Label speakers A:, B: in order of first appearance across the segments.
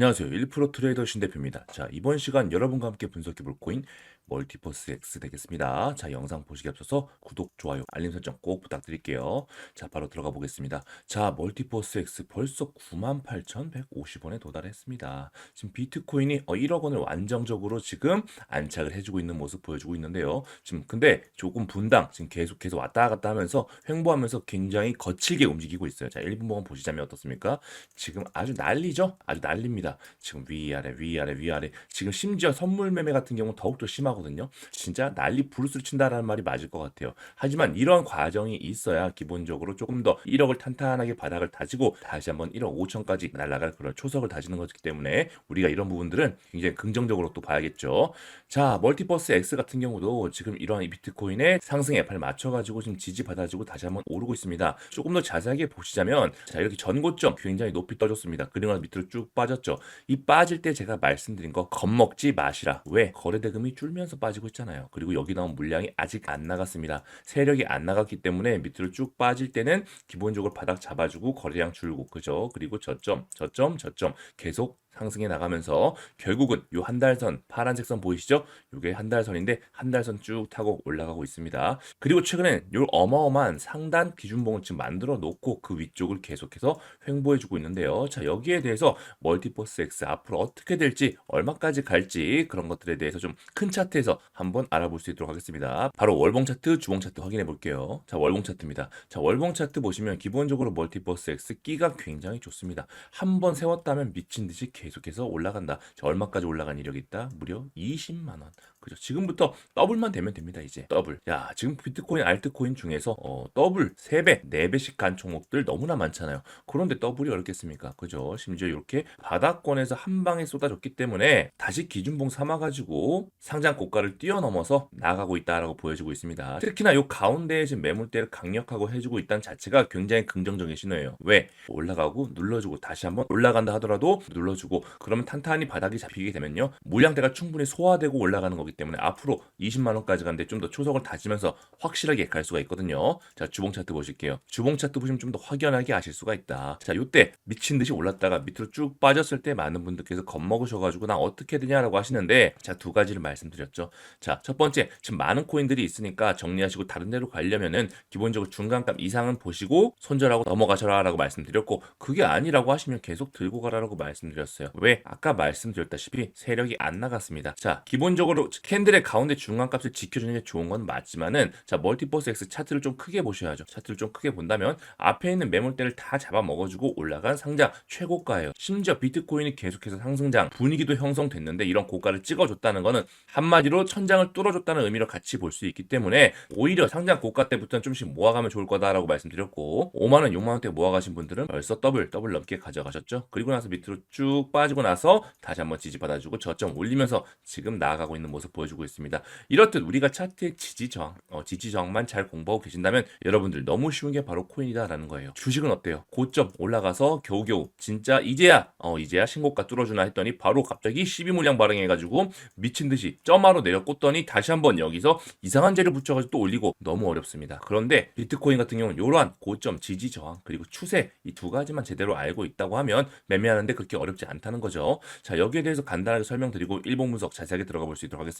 A: 안녕하세요. 1프로 트레이더 신 대표입니다. 자, 이번 시간 여러분과 함께 분석해 볼 코인 멀티퍼스 X 되겠습니다. 자, 영상 보시기 앞서서 구독, 좋아요, 알림 설정 꼭 부탁드릴게요. 자, 바로 들어가 보겠습니다. 자, 멀티퍼스 X 벌써 98,150원에 도달했습니다. 지금 비트코인이 어, 1억 원을 완정적으로 지금 안착을 해주고 있는 모습 보여주고 있는데요. 지금 근데 조금 분당 지금 계속해서 왔다 갔다 하면서 횡보하면서 굉장히 거칠게 움직이고 있어요. 자, 1분 봉 보시자면 어떻습니까? 지금 아주 난리죠? 아주 난립니다. 지금 위아래, 위아래, 위아래. 지금 심지어 선물 매매 같은 경우는 더욱더 심하 거든요. 진짜 난리 부르스를 친다라는 말이 맞을 것 같아요. 하지만 이런 과정이 있어야 기본적으로 조금 더 1억을 탄탄하게 바닥을 다지고 다시 한번 1억 5천까지 날아갈 그런 초석을 다지는 것이기 때문에 우리가 이런 부분들은 굉장히 긍정적으로 또 봐야겠죠. 자, 멀티버스 X 같은 경우도 지금 이러한 이 비트코인의 상승 에파를 맞춰가지고 지금 지지받아주고 다시 한번 오르고 있습니다. 조금 더 자세하게 보시자면 자, 이렇게 전고점 굉장히 높이 떠졌습니다. 그리고 밑으로 쭉 빠졌죠. 이 빠질 때 제가 말씀드린 거 겁먹지 마시라. 왜? 거래대금이 줄면서 빠지고 있잖아요. 그리고 여기 나온 물량이 아직 안 나갔습니다. 세력이 안 나갔기 때문에 밑으로 쭉 빠질 때는 기본적으로 바닥 잡아주고 거래량 줄고 그죠? 그리고 저점, 저점, 저점 계속 상승해 나가면서 결국은 요 한 달 선 파란색 선 보이시죠? 요게 한 달 선인데 한 달 선 쭉 타고 올라가고 있습니다. 그리고 최근에 요 어마어마한 상단 기준봉을 지금 만들어 놓고 그 위쪽을 계속해서 횡보해 주고 있는데요. 자, 여기에 대해서 멀티버스 X 앞으로 어떻게 될지 얼마까지 갈지 그런 것들에 대해서 좀 큰 차트에서 한번 알아볼 수 있도록 하겠습니다. 바로 월봉 차트, 주봉 차트 확인해 볼게요. 자, 월봉 차트입니다. 자, 월봉 차트 보시면 기본적으로 멀티버스 X 끼가 굉장히 좋습니다. 한 번 세웠다면 미친 듯이 계속 해서 올라간다. 자, 얼마까지 올라간 이력이 있다? 무려 20만 원. 그죠? 지금부터 더블만 되면 됩니다. 이제 더블. 야, 지금 비트코인, 알트코인 중에서 어, 더블 3배, 4배씩 간 종목들 너무나 많잖아요. 그런데 더블이 어렵겠습니까? 그죠? 심지어 이렇게 바닥권에서 한 방에 쏟아졌기 때문에 다시 기준봉 삼아 가지고 상장 고가를 뛰어넘어서 나가고 있다라고 보여지고 있습니다. 특히나 요 가운데에 지금 매물대를 강력하고 해주고 있다는 자체가 굉장히 긍정적인 신호예요. 왜? 올라가고 눌러주고 다시 한번 올라간다 하더라도 눌러주고 그러면 탄탄히 바닥이 잡히게 되면요. 물량대가 충분히 소화되고 올라가는 거기 때문에 앞으로 20만 원까지 가는데 좀 더 초석을 다지면서 확실하게 갈 수가 있거든요. 자, 주봉 차트 보실게요. 주봉 차트 보시면 좀 더 확연하게 아실 수가 있다. 자, 요때 미친 듯이 올랐다가 밑으로 쭉 빠졌을 때 많은 분들께서 겁먹으셔가지고 나 어떻게 되냐라고 하시는데 자, 두 가지를 말씀드렸죠. 자, 첫 번째, 지금 많은 코인들이 있으니까 정리하시고 다른 데로 가려면은 기본적으로 중간값 이상은 보시고 손절하고 넘어가셔라라고 말씀드렸고 그게 아니라고 하시면 계속 들고 가라라고 말씀드렸어요. 왜? 아까 말씀드렸다시피 세력이 안 나갔습니다. 자, 기본적으로 캔들의 가운데 중간값을 지켜주는 게 좋은 건 맞지만은 자, 멀티버스 X 차트를 좀 크게 보셔야죠. 차트를 좀 크게 본다면 앞에 있는 매물대를 다 잡아 먹어주고 올라간 상장 최고가예요. 심지어 비트코인이 계속해서 상승장 분위기도 형성됐는데 이런 고가를 찍어줬다는 거는 한마디로 천장을 뚫어줬다는 의미로 같이 볼 수 있기 때문에 오히려 상장 고가 때부터는 좀씩 모아가면 좋을 거다라고 말씀드렸고 5만 원, 6만 원대 모아가신 분들은 벌써 더블 더블 넘게 가져가셨죠. 그리고 나서 밑으로 쭉 빠지고 나서 다시 한번 지지 받아주고 저점 올리면서 지금 나아가고 있는 모습 보여주고 있습니다. 이렇듯 우리가 차트의 지지 저항, 어, 지지 저항만 잘 공부하고 계신다면 여러분들 너무 쉬운 게 바로 코인이다라는 거예요. 주식은 어때요? 고점 올라가서 겨우겨우 진짜 이제야 어 이제야 신고가 뚫어주나 했더니 바로 갑자기 12 물량 발행해가지고 미친 듯이 점화로 내려 꽂더니 다시 한번 여기서 이상한 재를 붙여가지고 또 올리고 너무 어렵습니다. 그런데 비트코인 같은 경우는 이러한 고점 지지 저항 그리고 추세 이 두 가지만 제대로 알고 있다고 하면 매매하는데 그렇게 어렵지 않다는 거죠. 자 여기에 대해서 간단하게 설명드리고 일봉 분석 자세하게 들어가 볼 수 있도록 하겠습니다.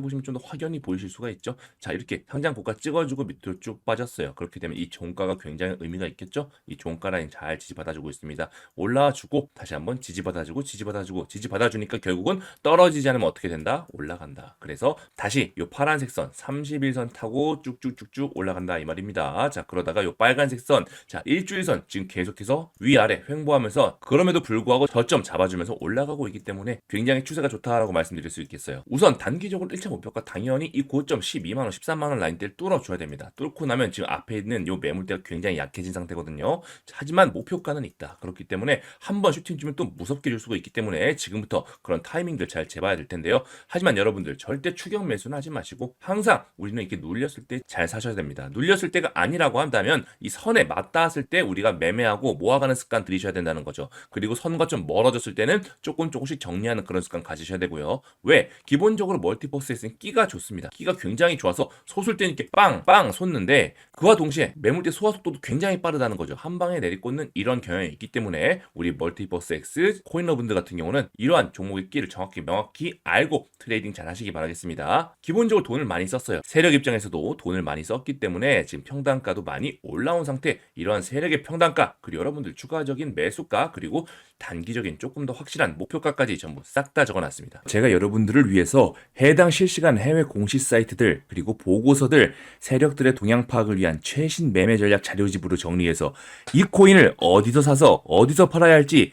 A: 보시면 좀 더 확연히 보이실 수가 있죠? 자, 이렇게 상장 고가 찍어주고 밑으로 쭉 빠졌어요. 그렇게 되면 이 종가가 굉장히 의미가 있겠죠? 이 종가 라인 잘 지지받아주고 있습니다. 올라와주고 다시 한번 지지받아주고 지지받아주고 지지받아주니까 결국은 떨어지지 않으면 어떻게 된다? 올라간다. 그래서 다시 요 파란색 선 31선 타고 쭉쭉쭉쭉 올라간다 이 말입니다. 자, 그러다가 요 빨간색 선, 자, 일주일선 지금 계속해서 위아래 횡보하면서 그럼에도 불구하고 저점 잡아주면서 올라가고 있기 때문에 굉장히 추세가 좋다라고 말씀드릴 수 있겠어요. 우선 단기적으로 1차 목표가 당연히 이 고점 12만원, 13만원 라인대를 뚫어줘야 됩니다. 뚫고 나면 지금 앞에 있는 요 매물대가 굉장히 약해진 상태거든요. 하지만 목표가는 있다. 그렇기 때문에 한 번 슈팅 주면 또 무섭게 줄 수가 있기 때문에 지금부터 그런 타이밍들 잘 재봐야 될 텐데요. 하지만 여러분들 절대 추격 매수는 하지 마시고 항상 우리는 이렇게 눌렸을 때 잘 사셔야 됩니다. 눌렸을 때가 아니라고 한다면 이 선에 맞닿았을 때 우리가 매매하고 모아가는 습관 들이셔야 된다는 거죠. 그리고 선과 좀 멀어졌을 때는 조금 조금씩 정리하는 그런 습관 가지셔야 되고요. 왜? 기본적으로 멀티버스 에서는 끼가 좋습니다. 끼가 굉장히 좋아서 솟을 때는 이렇게 빵빵 솟는데 그와 동시에 매물대 소화 속도도 굉장히 빠르다는 거죠. 한 방에 내리꽂는 이런 경향이 있기 때문에 우리 멀티버스 X 코인러분들 같은 경우는 이러한 종목의 끼를 정확히 명확히 알고 트레이딩 잘 하시기 바라겠습니다. 기본적으로 돈을 많이 썼어요. 세력 입장에서도 돈을 많이 썼기 때문에 지금 평단가도 많이 올라온 상태 이러한 세력의 평단가 그리고 여러분들 추가적인 매수가 그리고 단기적인 조금 더 확실한 목표가까지 전부 싹 다 적어놨습니다. 제가 여러분들을 위해서 해당 실시간 해외 공시 사이트들 그리고 보고서들 세력들의 동향 파악을 위한 최신 매매 전략 자료집으로 정리해서 이 코인을 어디서 사서 어디서 팔아야 할지